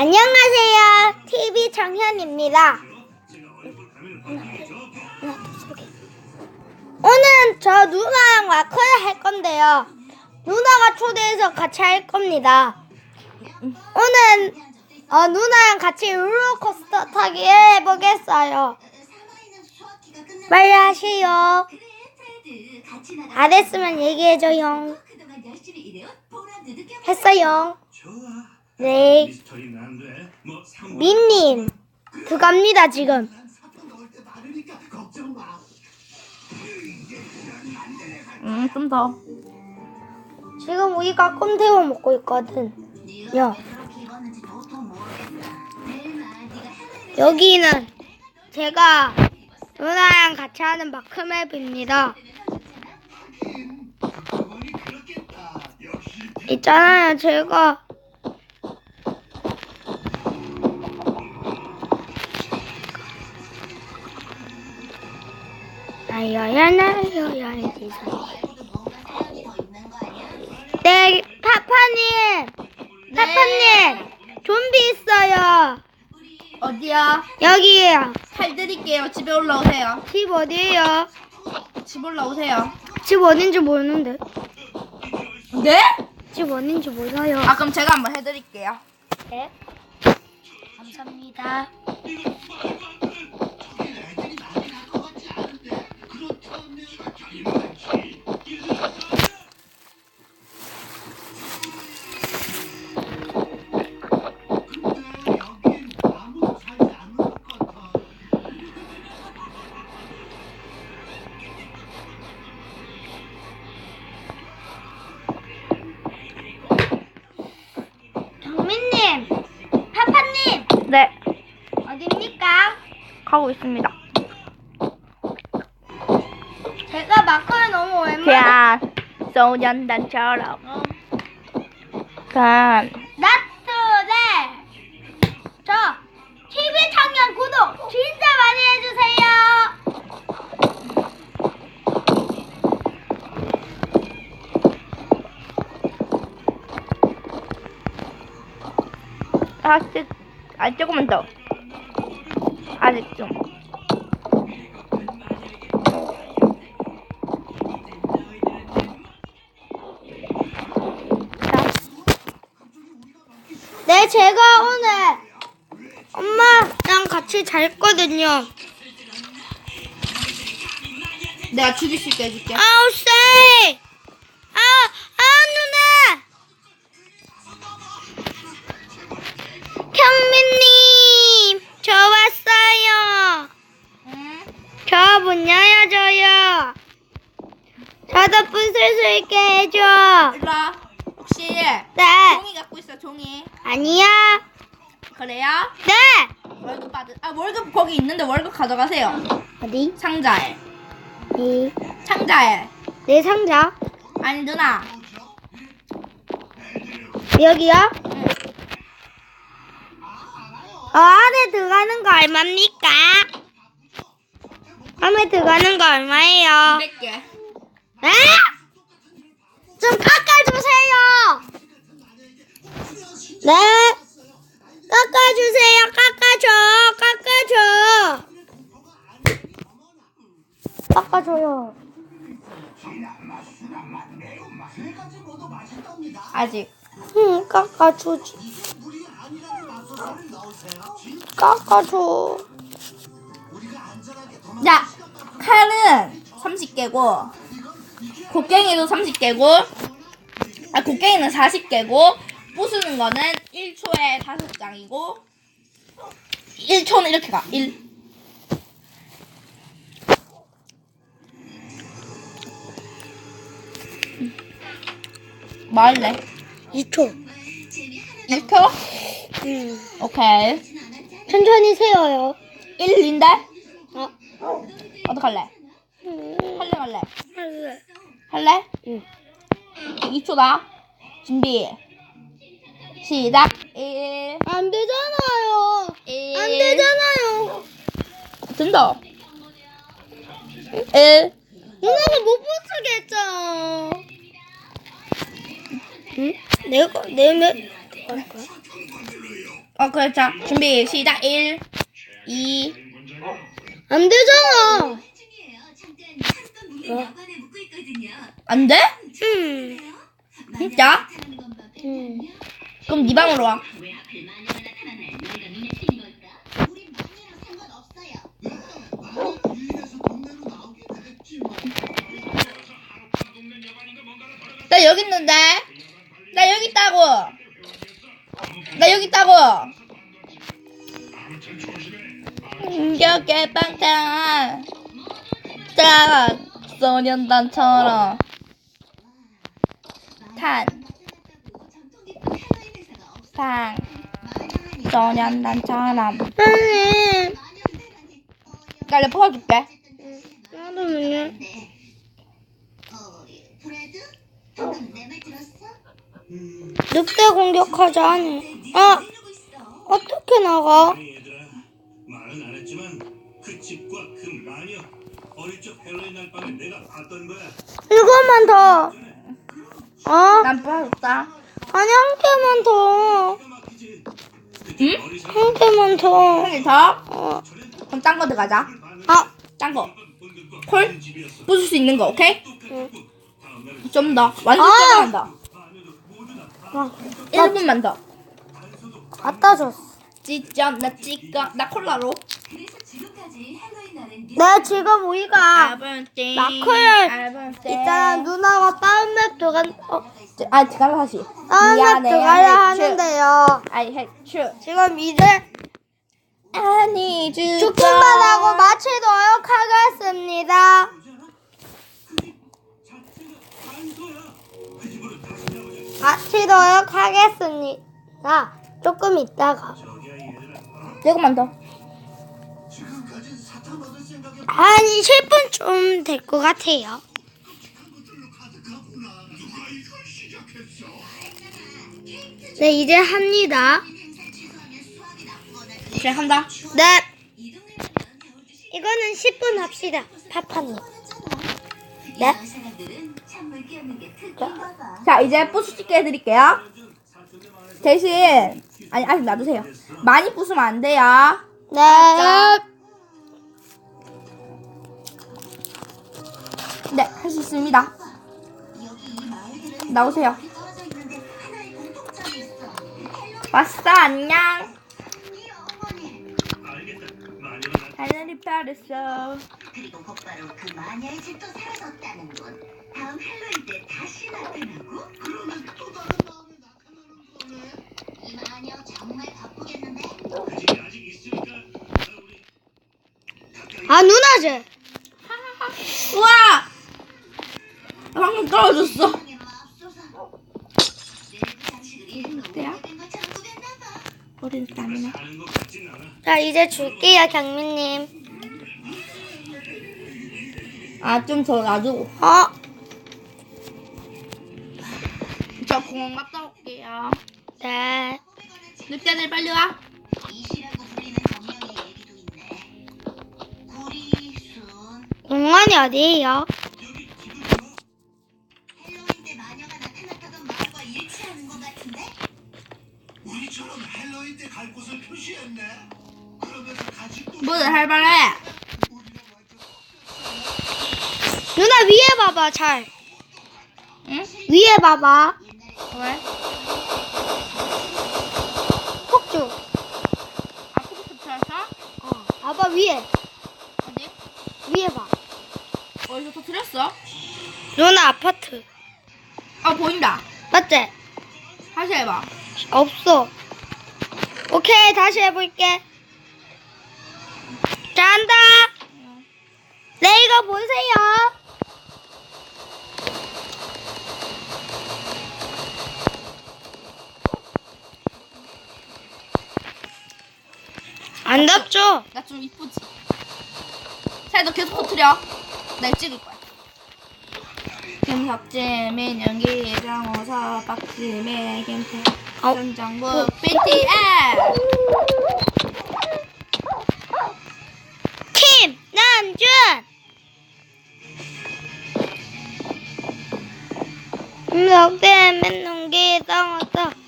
안녕하세요. TV 정현입니다. 오늘 저 누나랑 와크를 할 건데요. 누나가 초대해서 같이 할 겁니다. 오늘 어, 누나랑 같이 롤러코스터 타기 해보겠어요. 빨리 하세요. 다 됐으면 얘기해줘요. 했어요. 네. 뭐. 민님, 그겁니다, 지금. 음, 좀 더. 지금 우리가 꼼태워 먹고 있거든. 야. 여기는 제가 누나랑 같이 하는 마크맵입니다. 있잖아요, 제가. 네, 파파님, 파파님, 좀비 있어요. 어디야? 여기에요. 살 드릴게요. 집에 올라오세요. 집 어디에요? 집 올라오세요. 집 어딘지 모르는데. 네? 집 어딘지 몰라요. 아, 그럼 제가 한번 해드릴게요. 네. 감사합니다. 제가 마크를 너무 오랜만에 그냥 소년단처럼. 그냥 나트네 저 TV 청년 구독 진짜 많이 해주세요. 아직 아 조금만 더. 아직 좀. 제가 오늘 엄마랑 같이 잘 거든요. 내가 죽일 수 있게 해줄게. 아우 쎄! 가져가세요. 어디? 상자에. 이, 상자에. 내 상자. 아니 누나. 여기요? 어, 안에 들어가는 거 얼마입니까? 안에 들어가는 거 얼마예요? 200개. 에? 좀 깎아주세요! 네? 깎아주세요, 깎아줘, 깎아줘! 깎아줘요. 아직. 응, 깎아주지. 깎아줘. 자, 칼은 30개고, 곡괭이도 30개고, 아, 곡괭이는 40개고, 부수는 거는 1초에 5장이고, 1초는 이렇게 가. 1. 뭐 할래? 2초. 1초? 음. 오케이. 천천히 세워요. 1인데? 어? 어떡할래? 음. 할래 말래? 할래. 할래? 응. 2초다. 준비. 시작. 1. 안 되잖아요. 1. 안 되잖아요. 된다. 1. 누나가 못 했잖아. 응? 내가, 내 매, 내가 할 거야? 어, 그래, 자, 준비, 시작. 1, 2, 안 되잖아. 있거든요. 안 돼? 음. 진짜? 음. 빼면요. 그럼 네 방으로 와. 나 여기 있는데? 나 여기 있다고! 나 여기 있다고! 여기 빵탕! 딱! 소년단처럼. 탄, 마녀라니. 소년단처럼. 마녀한테라니. 나 내가 풀어줄게. 나도 그냥. 네. 어, 브레드? 방금 내말 들었어? 늑대 공격하자 하네. 아. 어떻게 나가? 말은 안 했지만 그 집과 그 마녀 어릴 적 헬로윈 날 밤에 내가 봤던 거야 이거만 더. 어? 난 풀어줬다. 아니, 한 개만 더. 막히지 응? 한 개만 더. 한개 더? 어. 그럼 딴거 들어가자. 아, 딴 거. 콜? 부술 수 있는 거, 오케이? 날은 좀 더. 완전 아! 들어간다. 아, 1분만 더. 갖다 줬어. 찢어, 나 찢어. 나 콜라로. 내 지금 우리가 아버지. 마크를 아버지. 있잖아 누나가 다운 맵 들어간 어, 아, 들어가 다시. 다운 맵 미안해, 들어가야 아니, 하는데요. I hate you. 지금 이제 you. 죽기만 하고 마치도록 하겠습니다. 마치도록 하겠습니다. 조금 있다가? 조금만 더. 한 10분쯤 될것 같아요. 네 이제 합니다. 시작한다. 네 이거는 10분 합시다. 파파님. 네? 자, 이제 부수 찍게 해드릴게요. 대신, 아니, 아직 놔두세요. 많이 부수면 안 돼요. 네. 네, 할 수 있습니다. 나오세요. 왔어, 안녕. 하늘이 파랬어. 그리고 곧바로 그 마녀의 집도 사라졌다는 건 다음 헬로윈 때 다시 나타나고 그러면 또 다른 마음에 나타나는 거네 이 마녀 정말 바쁘겠는데 그 집이 아직 있으니까 우리 아 누나지. 우와! 방금 떨어졌어. 세상에 맙소사 내부 장식을 너무 어때요? 오래된 것처럼 꾸몄나 봐 우린 땀이네. 사는 것 같진 않아 자 이제 줄게요 경민님. 아, 좀 더 놔두고. 어? 저 공원 갔다 올게요. 네. 늑대들 빨리 와. 이시라고 불리는 정령의 얘기도 있네 구리순 공원이 어디예요? 누나 위에 봐봐 잘. 응? 위에 봐봐. 왜? 폭주. 아, 포크 터트렸어? 어. 봐봐 위에. 어디? 위에 봐. 어디서 터트렸어? 누나 아파트. 아, 보인다. 맞지? 다시 해봐. 없어. 오케이 다시 해볼게. 자 한다. 네 이거 보세요. 안 덥죠? 나 좀 이쁘지? 자, 너 계속 터트려. 나 찍을 거야. 김석재, 민영기, 정호서, 박지민, 김태, 어. 전정국, BTS! 김 남준. 김석대 맨농기 땅었다. 아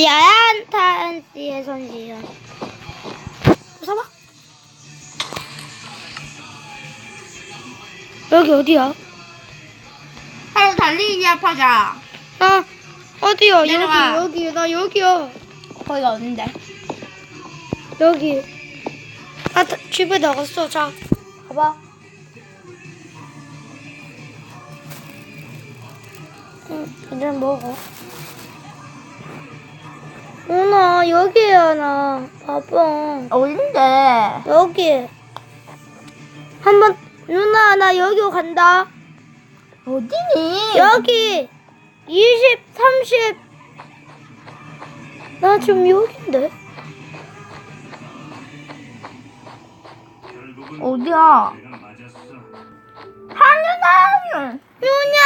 야한 씨의 손실은. 웃어봐. 여기 어디야? 하루 달리기 합하자. 아, 어디요? 내려와. 여기, 여기, 나 여기요. 거기가 어딘데? 여기. 아, 다- 집에 나갔어. 자, 봐봐. 응, 이제 먹어. 나, 여기야, 나. 봐봐. 어딘데? 여기. 한번, 누나, 나 여기 간다. 어디니? 여기. 20, 30. 나 지금 여기인데? 결국은 어디야? 한유나! 누나!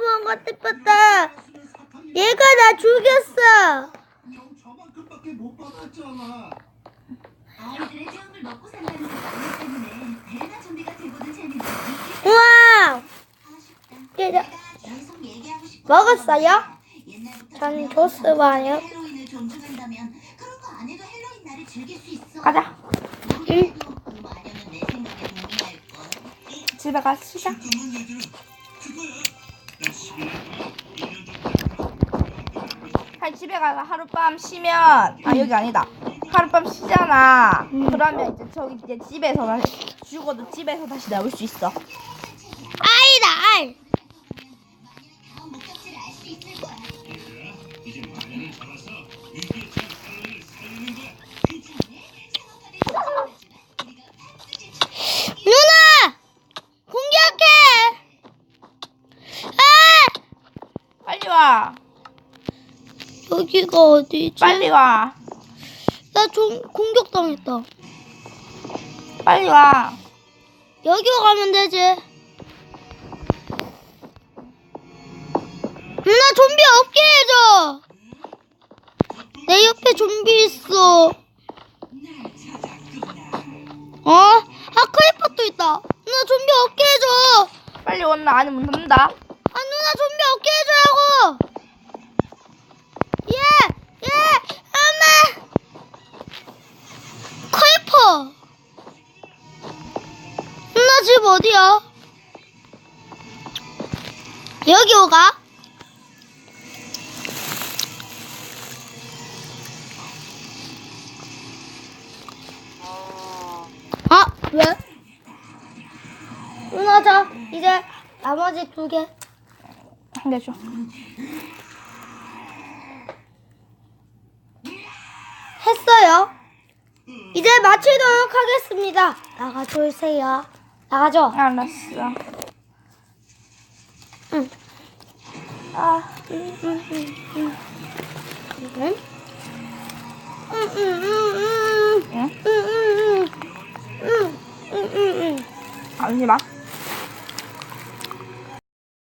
뭔가 뜻봤다. 얘가 나 죽였어. 받았잖아. 아이들의 체험을 먹고 산다는 그 마음 때문에 대나 준비가 되고는 재밌는데 우와! 아쉽다. 얘가 내가 계속 얘기하고 싶어. 먹었어요? 옛날부터 저는. 헬로윈을 존중한다면 그런 거 안 해도 헬로윈 날을 즐길 수 있어. 가자. 모르겠어도 그 마녀는 내 생각에 동의할 걸. 집에 가시자. 잠깐만 얘들아. 그거야. 나 11년 동안 1년 정도 한 집에 가서 하룻밤 쉬면 아 여기 아니다. 하룻밤 쉬잖아. 그러면 이제 저기 이제 집에서 다시 죽어도 집에서 다시 나올 수 있어. 여기가 어디지? 빨리 와. 나 좀 공격당했다. 빨리 와. 여기로 가면 되지. 누나 좀비 없게 해줘. 내 옆에 좀비 있어. 어? 아 크리퍼도 있다. 누나 좀비 없게 해줘. 빨리 온나 안에 문 닫는다. 아 누나 좀비 없게 해줘 집 어디야? 여기 오가? 아, 왜? 누나 자, 이제 나머지 두 개. 한 개 줘. 했어요. 이제 마치도록 하겠습니다. 나가주세요. 나가죠. 알았어. 응. 아, 음, 음, 음, 음. 응? 응, 응, 응, 응. 응? 응, 응, 응. 응, 응, 응. 잠시만.